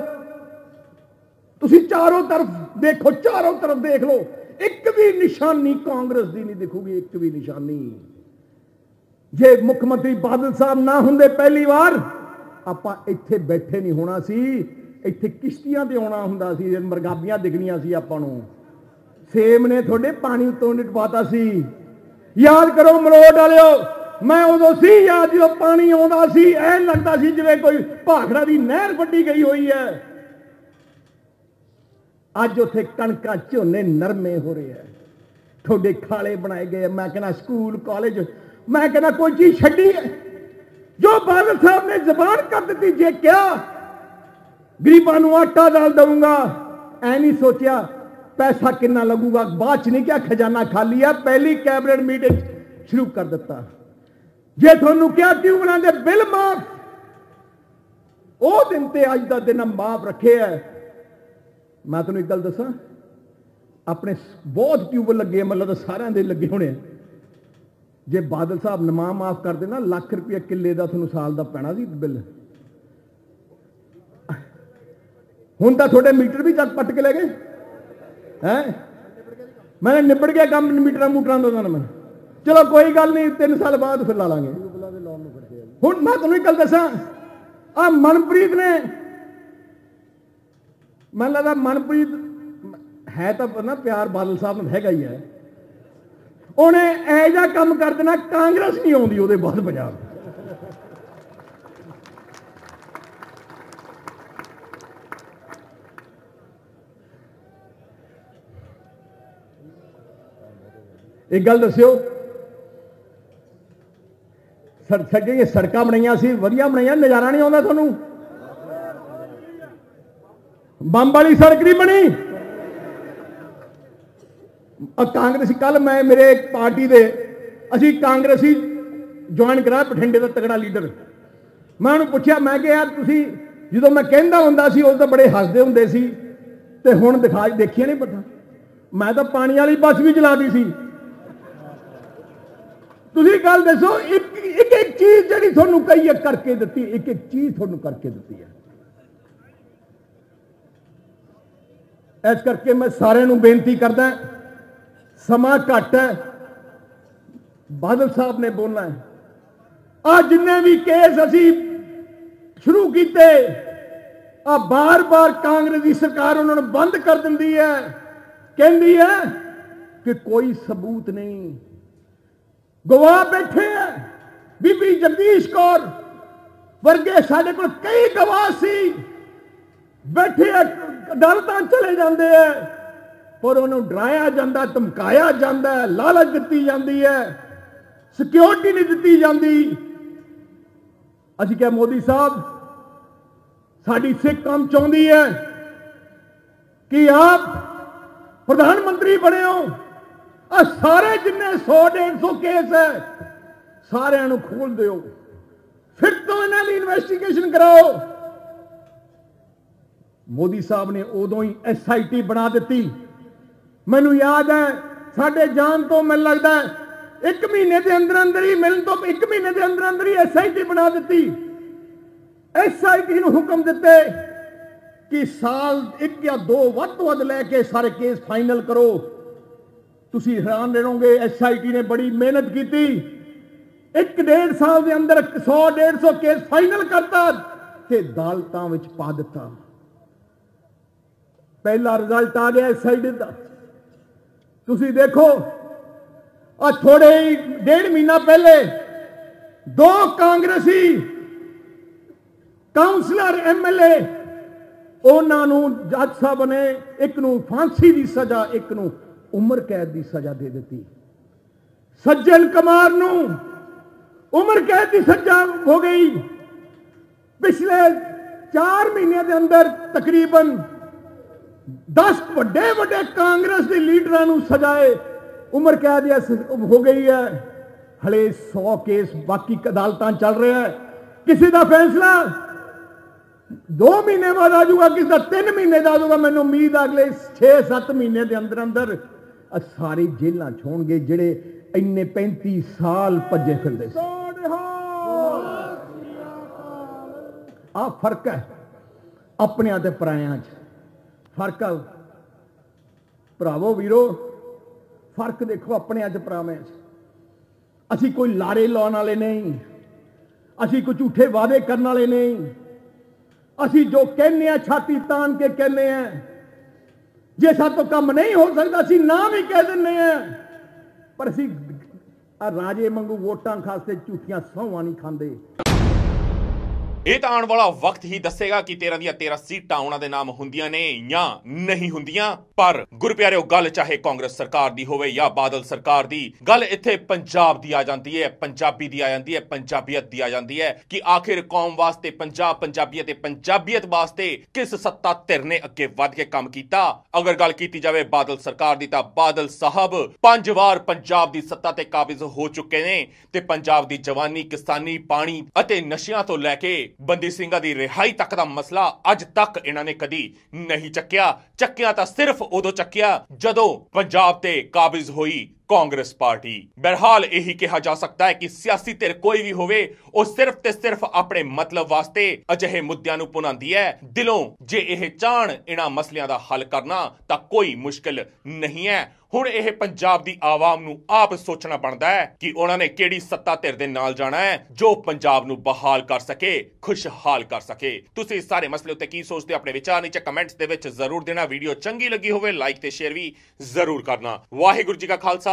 ਤੁਸੀਂ ਚਾਰੋਂ ਤਰਫ ਦੇਖੋ, ਚਾਰੋਂ ਤਰਫ ਦੇਖ ਲਓ। ਇੱਕ ਵੀ ਨਿਸ਼ਾਨੀ ਕਾਂਗਰਸ ਦੀ ਨਹੀਂ ਦਿਖੂਗੀ, ਇੱਕ ਵੀ ਨਿਸ਼ਾਨੀ। ਜੇ ਮੁੱਖ ਮੰਤਰੀ ਬਾਦਲ ਸਾਹਿਬ ਨਾ ਹੁੰਦੇ ਪਹਿਲੀ ਵਾਰ ਆਪਾਂ ਇੱਥੇ ਬੈਠੇ ਨਹੀਂ ਹੋਣਾ ਸੀ। ਇੱਥੇ ਕਿਸ਼ਤੀਆਂ ਤੇ ਆਉਣਾ ਹੁੰਦਾ ਸੀ ਮਰਗਾਬੀਆਂ ਦਿਖਣੀਆਂ ਸੀ ਆਪਾਂ ਨੂੰ। ਸੇਮ ਨੇ ਤੁਹਾਡੇ ਪਾਣੀ ਉੱਤੋਂ ਨਿਟਵਾਤਾ ਸੀ। ਯਾਦ ਕਰੋ ਮਲੋਟ ਵਾਲਿਓ, ਮੈਂ ਉਦੋਂ ਸੀ ਯਾਦ ਜਦੋਂ ਪਾਣੀ ਆਉਂਦਾ ਸੀ, ਐ ਲੱਗਦਾ ਸੀ ਜਿਵੇਂ ਕੋਈ ਭਾਖੜਾ ਦੀ ਨਹਿਰ ਵੱਡੀ ਗਈ ਹੋਈ ਹੈ। ਅੱਜ ਉੱਥੇ ਕਣਕਾਂ ਝੋਨੇ ਨਰਮੇ ਹੋ ਰਹੇ ਆ ਤੁਹਾਡੇ ਖਾਲੇ ਬਣਾਏ ਗਏ ਮੈਂ ਕਹਿੰਦਾ ਸਕੂਲ ਕਾਲਜ ਮੈਂ ਕਹਿੰਦਾ ਕੋਈ ਚੀਜ਼ ਛੱਡੀ ਜੋ ਬਾਦਲ ਸਾਹਿਬ ਨੇ ਜ਼ਬਾਨ ਕਰ ਦਿੱਤੀ, ਜੇ ਕਿਹਾ, ਗਰੀਬਾਂ ਨੂੰ ਆਟਾ ਦਾਲ ਦਊਂਗਾ, ਐ ਨਹੀਂ ਸੋਚਿਆ, ਪੈਸਾ ਕਿੰਨਾ ਲੱਗੂਗਾ, ਬਾਅਦ ਚ ਨਹੀਂ ਕਿਹਾ ਖਜ਼ਾਨਾ ਖਾਲੀ ਆ, ਪਹਿਲੀ ਕੈਬਨਿਟ ਮੀਟਿੰਗ ਸ਼ੁਰੂ ਕਰ ਦਿੱਤਾ। ਜੇ ਤੁਹਾਨੂੰ ਕਿਹਾ ਟਿਊਬਲਾਂ ਦੇ ਬਿੱਲ ਮਾਫ। ਉਹ ਦਿਨ ਤੇ ਅੱਜ ਦਾ ਦਿਨ ਮਾਫ ਰੱਖਿਆ ਮੈਂ ਤੁਹਾਨੂੰ ਇੱਕ ਗੱਲ ਦੱਸਾਂ, ਆਪਣੇ ਬਹੁਤ ਟਿਊਬਲ ਲੱਗੇ ਮਤਲਬ ਸਾਰਿਆਂ ਦੇ ਲੱਗੇ ਹੋਣੇ ਜੇ ਬਾਦਲ ਸਾਹਿਬ ਨਮਾ ਮਾਫ ਕਰ ਦੇਣਾ ਲੱਖ ਰੁਪਏ ਕਿੱਲੇ ਦਾ ਤੁਹਾਨੂੰ ਸਾਲ ਦਾ ਪੈਣਾ ਸੀ ਬਿੱਲ। ਹੁਣ ਤਾਂ ਤੁਹਾਡੇ ਮੀਟਰ ਵੀ ਚੱਕ ਪੱਟ ਕੇ ਲੈ ਗਏ। ਹੈ? ਮੈਂ ਨਿਬੜ ਗਿਆ ਕੰਮ ਮੀਟਰਾਂ ਮੂਟਰਾਂ ਦਾ ਨਾ ਮੈਂ। ਚਲੋ ਕੋਈ ਗੱਲ ਨਹੀਂ 3 ਸਾਲ ਬਾਅਦ ਫਿਰ ਲਾ ਲਾਂਗੇ। ਹੁਣ ਮੈਂ ਤੁਹਾਨੂੰ ਇੱਕ ਗੱਲ ਦੱਸਾਂ ਆ ਮਨਪ੍ਰੀਤ ਨੇ, ਮੈਨੂੰ ਲੱਗਦਾ ਮਨਪ੍ਰੀਤ ਹੈ ਤਾਂ ਨਾ ਪਿਆਰ ਬਾਦਲ ਸਾਹਿਬ ਨਾਲ ਹੈਗਾ ਹੀ ਹੈ। ਉਹਨੇ ਐ ਜਿਹਾ ਕੰਮ ਕਰ ਦੇਣਾ, ਕਾਂਗਰਸ ਨਹੀਂ ਆਉਂਦੀ ਉਹਦੇ ਬਾਅਦ ਪੰਜਾਬ। ਇੱਕ ਗੱਲ ਦੱਸਿਓ ਸਰ ਸੱਜੇ ਸੜਕਾਂ ਬਣਾਈਆਂ ਸੀ, ਵਧੀਆ ਬਣਾਈਆਂ, ਨਜ਼ਾਰਾ ਨਹੀਂ ਆਉਂਦਾ ਤੁਹਾਨੂੰ? ਬੰਬ ਵਾਲੀ ਸੜਕ ਨਹੀਂ ਬਣੀ? ਕਾਂਗਰਸੀ ਕੱਲ ਮੈਂ ਮੇਰੇ ਪਾਰਟੀ ਦੇ, ਅਸੀਂ ਕਾਂਗਰਸੀ ਜੁਆਇਨ ਕਰਾ ਬਠਿੰਡੇ ਦਾ ਤਗੜਾ ਲੀਡਰ ਮੈਂ ਉਹਨੂੰ ਪੁੱਛਿਆ, ਮੈਂ ਕਿ ਯਾਰ ਤੁਸੀਂ ਜਦੋਂ ਮੈਂ ਕਹਿੰਦਾ ਹੁੰਦਾ ਸੀ, ਉਦੋਂ ਤਾਂ ਬੜੇ ਹੱਸਦੇ ਹੁੰਦੇ ਸੀ ਤੇ ਹੁਣ ਦਿਖਾ, ਦੇਖਿਆ ਨਹੀਂ ਪਤਾ ਮੈਂ ਤਾਂ ਪਾਣੀ ਵਾਲੀ ਬੱਸ ਵੀ ਚਲਾਦੀ ਸੀ। ਤੁਸੀਂ ਗੱਲ ਦੱਸੋ, ਇੱਕ ਇੱਕ ਇੱਕ ਚੀਜ਼ ਜਿਹੜੀ ਤੁਹਾਨੂੰ ਕਹੀ ਹੈ ਕਰਕੇ ਦਿੱਤੀ, ਇੱਕ ਇੱਕ ਚੀਜ਼ ਤੁਹਾਨੂੰ ਕਰਕੇ ਦਿੱਤੀ ਹੈ। ਇਸ ਕਰਕੇ ਮੈਂ ਸਾਰਿਆਂ ਨੂੰ ਬੇਨਤੀ ਕਰਦਾ ਸਮਾਂ ਘੱਟ ਹੈ। ਬਾਦਲ ਸਾਹਿਬ ਨੇ ਬੋਲਣਾ ਹੈ। ਆ ਜਿੰਨੇ ਵੀ ਕੇਸ ਅਸੀਂ ਸ਼ੁਰੂ ਕੀਤੇ ਆ ਬਾਰ-ਬਾਰ ਕਾਂਗਰਸ ਦੀ ਸਰਕਾਰ ਉਹਨਾਂ ਨੂੰ ਬੰਦ ਕਰ ਦਿੰਦੀ ਹੈ। ਕਹਿੰਦੀ ਹੈ ਕਿ ਕੋਈ ਸਬੂਤ ਨਹੀਂ। ਗਵਾਹ ਬੈਠੇ ਹੈ। ਬੀਬੀ ਜਗਦੀਸ਼ ਕੌਰ ਵਰਗੇ ਸਾਡੇ ਕੋਲ ਕਈ ਗਵਾਹ ਸੀ। ਬੈਠੇ ਅਦਾਲਤਾਂ ਚਲੇ ਜਾਂਦੇ ਐ ਪਰ ਉਹਨੂੰ ਡਰਾਇਆ ਜਾਂਦਾ, ਧਮਕਾਇਆ ਜਾਂਦਾ, ਲਾਲਚ ਦਿੱਤੀ ਜਾਂਦੀ ਹੈ ਸਿਕਿਉਰਿਟੀ ਨਹੀਂ ਦਿੱਤੀ ਜਾਂਦੀ। ਅਸੀਂ ਕਿਹਾ, ਮੋਦੀ ਸਾਹਿਬ, ਸਾਡੀ ਸਿੱਖ ਕੰਮ ਚਾਹੁੰਦੀ ਹੈ ਕਿ ਆਪ ਪ੍ਰਧਾਨ ਮੰਤਰੀ ਬਣੇ ਹੋ ਆ ਸਾਰੇ ਜਿੰਨੇ 100 150 ਕੇਸ ਹੈ, ਸਾਰਿਆਂ ਨੂੰ ਖੋਲ ਦਿਓ। ਫਿਰ ਤੋਂ ਇਹਨਾਂ ਦੀ ਇਨਵੈਸਟੀਗੇਸ਼ਨ ਕਰਾਓ। ਮੋਦੀ ਸਾਹਿਬ ਨੇ ਉਦੋਂ ਹੀ ਐਸਆਈਟੀ ਬਣਾ ਦਿੱਤੀ। ਮੈਨੂੰ ਯਾਦ ਹੈ, ਸਾਡੇ ਜਾਣ ਤੋਂ ਮੈਨੂੰ ਲੱਗਦਾ ਇੱਕ ਮਹੀਨੇ ਦੇ ਅੰਦਰ ਅੰਦਰ ਹੀ ਮਿਲਣ ਤੋਂ, ਇੱਕ ਮਹੀਨੇ ਦੇ ਅੰਦਰ ਅੰਦਰ ਹੀ ਐਸਆਈਟੀ ਬਣਾ ਦਿੱਤੀ। ਐਸਆਈਟੀ ਨੂੰ ਹੁਕਮ ਦਿੱਤੇ ਕਿ ਸਾਲ ਇੱਕ ਜਾਂ ਦੋ ਵੱਧ ਤੋਂ ਵੱਧ ਲੈ ਕੇ ਸਾਰੇ ਕੇਸ ਫਾਈਨਲ ਕਰੋ। ਤੁਸੀਂ ਹੈਰਾਨ ਰਹੋਗੇ ਐਸਆਈਟੀ ਨੇ ਬੜੀ ਮਿਹਨਤ ਕੀਤੀ। ਇੱਕ ਡੇਢ ਸਾਲ ਦੇ ਅੰਦਰ 100 150 ਕੇਸ ਫਾਈਨਲ ਕਰਤਾ ਤੇ ਅਦਾਲਤਾਂ ਵਿੱਚ ਪਾ ਦਿੱਤਾ। ਪਹਿਲਾ ਰਿਜ਼ਲਟ ਆ ਗਿਆ ਐਸਆਈਟੀ ਦਾ। ਤੁਸੀਂ ਦੇਖੋ ਆ ਥੋੜੇ ਹੀ ਡੇਢ ਮਹੀਨਾ ਪਹਿਲੇ ਦੋ ਕਾਂਗਰਸੀ ਕਾਉਂਸਲਰ ਐਮਐਲਏ ਉਹਨਾਂ ਨੂੰ ਜੱਜ ਸਾਹਿਬ ਨੇ ਇੱਕ ਨੂੰ ਫਾਂਸੀ ਦੀ ਸਜ਼ਾ, ਇੱਕ ਨੂੰ ਉਮਰ ਕੈਦ ਦੀ ਸਜ਼ਾ ਦੇ ਦਿੱਤੀ। ਸੱਜਣ ਕੁਮਾਰ ਨੂੰ ਉਮਰ ਕੈਦ ਦੀ ਸਜ਼ਾ ਹੋ ਗਈ। ਪਿਛਲੇ 4 ਮਹੀਨਿਆਂ ਦੇ ਅੰਦਰ ਤਕਰੀਬਨ 10 ਵੱਡੇ ਵੱਡੇ ਕਾਂਗਰਸ ਦੇ ਲੀਡਰਾਂ ਨੂੰ ਸਜ਼ਾਏ। ਉਮਰ ਕੈਦ ਹੋ ਗਈ ਹੈ। ਹਲੇ 100 ਕੇਸ ਬਾਕੀ ਅਦਾਲਤਾਂ ਚੱਲ ਰਿਹਾ ਹੈ। ਕਿਸੇ ਦਾ ਫੈਸਲਾ? 2 ਮਹੀਨੇ ਬਾਅਦ ਆ ਜਾਊਗਾ ਕਿਸੇ ਦਾ 3 ਮਹੀਨੇ ਦਾ ਆ ਜਾਊਗਾ ਮੈਨੂੰ ਉਮੀਦ ਅਗਲੇ 6-7 ਮਹੀਨੇ ਦੇ ਅੰਦਰ ਅੰਦਰ ਸਾਰੇ ਜੇਲ੍ਹਾਂ ਹੋਣਗੇ ਜਿਹੜੇ ਇੰਨੇ 35 ਸਾਲ ਭੱਜੇ ਫਿਰਦੇ ਸੀ। ਆ ਫ਼ਰਕ ਹੈ, ਆਪਣਿਆਂ ਤੇ ਪਰਾਇਆਂ 'ਚ। ਫ਼ਰਕ ਆ ਭਰਾਵੋ, ਵੀਰੋ, ਫ਼ਰਕ ਦੇਖੋ ਆਪਣੇ ਅੱਜ ਪਰਾਵੇਂ 'ਚ। ਅਸੀਂ ਕੋਈ ਲਾਰੇ ਲਾਉਣ ਵਾਲੇ ਨਹੀਂ। ਅਸੀਂ ਕੋਈ ਝੂਠੇ ਵਾਅਦੇ ਕਰਨ ਵਾਲੇ ਨਹੀਂ। ਅਸੀਂ ਜੋ ਕਹਿੰਨੇ ਆ ਛਾਤੀ ਤਾਨ ਕੇ ਕਹਿੰਨੇ ਆ ਜੇ ਸਾਤੋਂ ਕੰਮ ਨਹੀਂ ਹੋ ਸਕਦਾ, ਅਸੀਂ ਨਾ ਵੀ ਕਹਿ ਦਿੰਨੇ ਆ ਪਰ ਅਸੀਂ ਰਾਜੇ ਵਾਂਗੂ ਵੋਟਾਂ ਖਾਸਤੇ ਝੂਠੀਆਂ ਸੌਹਾਂ ਨਹੀਂ ਖਾਂਦੇ। ਇਹ ਤਾਂ ਆਉਣ ਵਾਲਾ ਵਕਤ ਹੀ ਦੱਸੇਗਾ ਕਿ 13 ਦੀਆਂ 13 ਸੀਟਾਂ ਉਹਨਾਂ ਦੇ ਨਾਮ ਹੁੰਦੀਆਂ ਨੇ ਜਾਂ ਨਹੀਂ ਹੁੰਦੀਆਂ। ਪਰ ਗੁਰਪਿਆਰਿਓ ਗੱਲ ਚਾਹੇ ਕਾਂਗਰਸ ਸਰਕਾਰ ਦੀ ਹੋਵੇ ਜਾਂ ਬਾਦਲ ਸਰਕਾਰ ਦੀ, ਗੱਲ ਇੱਥੇ ਪੰਜਾਬ ਦੀ ਆ ਜਾਂਦੀ ਹੈ, ਪੰਜਾਬੀ ਦੀ ਆ ਜਾਂਦੀ ਹੈ, ਪੰਜਾਬੀਅਤ ਦੀ ਆ ਜਾਂਦੀ ਹੈ ਕਿ ਆਖਿਰ ਕੌਮ ਵਾਸਤੇ, ਪੰਜਾਬ ਪੰਜਾਬੀਅਤ ਤੇ ਪੰਜਾਬੀਅਤ ਵਾਸਤੇ ਕਿਸ ਸੱਤਾ ਧਿਰ ਨੇ ਅੱਗੇ ਵੱਧ ਕੇ ਕੰਮ ਕੀਤਾ? ਅਗਰ ਗੱਲ ਕੀਤੀ ਜਾਵੇ ਬਾਦਲ ਸਰਕਾਰ ਦੀ ਤਾਂ ਬਾਦਲ ਸਾਹਿਬ ਪੰਜ ਵਾਰ ਪੰਜਾਬ ਦੀ ਸੱਤਾ ਤੇ ਕਾਬਜ਼ ਹੋ ਚੁੱਕੇ ਨੇ ਤੇ ਪੰਜਾਬ ਦੀ ਜਵਾਨੀ, ਕਿਸਾਨੀ, ਪਾਣੀ ਅਤੇ ਨਸ਼ਿਆਂ ਤੋਂ ਲੈ ਕੇ ਬੰਦੀ ਸਿੰਘਾਂ ਦੀ ਰਿਹਾਈ ਤੱਕ ਦਾ ਮਸਲਾ ਅੱਜ ਤੱਕ ਇਹਨਾਂ ਨੇ ਕਦੀ ਨਹੀਂ ਚੱਕਿਆ। ਚੱਕਿਆ ਤਾਂ ਸਿਰਫ ਉਦੋਂ ਚੱਕਿਆ ਜਦੋਂ ਪੰਜਾਬ ਤੇ ਕਾਬਜ਼ ਹੋਈ ਕਾਂਗਰਸ ਪਾਰਟੀ। ਬਹਿਰਹਾਲ ਇਹੀ ਕਿਹਾ ਜਾ ਸਕਦਾ ਹੈ ਕਿ ਸਿਆਸੀ ਧਿਰ ਕੋਈ ਵੀ ਹੋਵੇ, ਉਹ ਸਿਰਫ ਤੇ ਸਿਰਫ ਆਪਣੇ ਮਤਲਬ ਵਾਸਤੇ ਅਜਿਹੇ ਮੁੱਦਿਆਂ ਨੂੰ ਪੁਨਾਂਦੀ ਹੈ। ਦਿਲੋਂ ਜੇ ਇਹ ਚਾਹਣ ਇਹਨਾਂ ਮਸਲਿਆਂ ਦਾ ਹੱਲ ਕਰਨਾ, ਤਾਂ ਕੋਈ ਮੁਸ਼ਕਲ ਨਹੀਂ ਹੈ। ਹੁਣ ਇਹ ਪੰਜਾਬ ਦੀ ਆਵਾਮ ਨੂੰ ਆਪ ਸੋਚਣਾ ਬਣਦਾ ਹੈ ਕਿ ਉਹਨਾਂ ਨੇ ਕਿਹੜੀ ਸੱਤਾ ਧਿਰ ਦੇ ਨਾਲ ਜਾਣਾ ਹੈ, ਜੋ ਪੰਜਾਬ ਨੂੰ ਬਹਾਲ ਕਰ ਸਕੇ, ਖੁਸ਼ਹਾਲ ਕਰ ਸਕੇ। ਤੁਸੀਂ ਇਸ ਸਾਰੇ ਮਸਲੇ ਉੱਤੇ ਕੀ ਸੋਚਦੇ ਹੋ ਆਪਣੇ ਵਿਚਾਰ ਨੀਚੇ ਕਮੈਂਟਸ ਦੇ ਵਿੱਚ ਜ਼ਰੂਰ ਦੇਣਾ। ਵੀਡੀਓ ਚੰਗੀ ਲੱਗੀ ਹੋਵੇ, ਲਾਈਕ ਤੇ ਸ਼ੇਅਰ ਵੀ ਜ਼ਰੂਰ ਕਰਨਾ। ਵਾਹਿਗੁਰੂ ਜੀ ਕਾ ਖਾਲਸਾ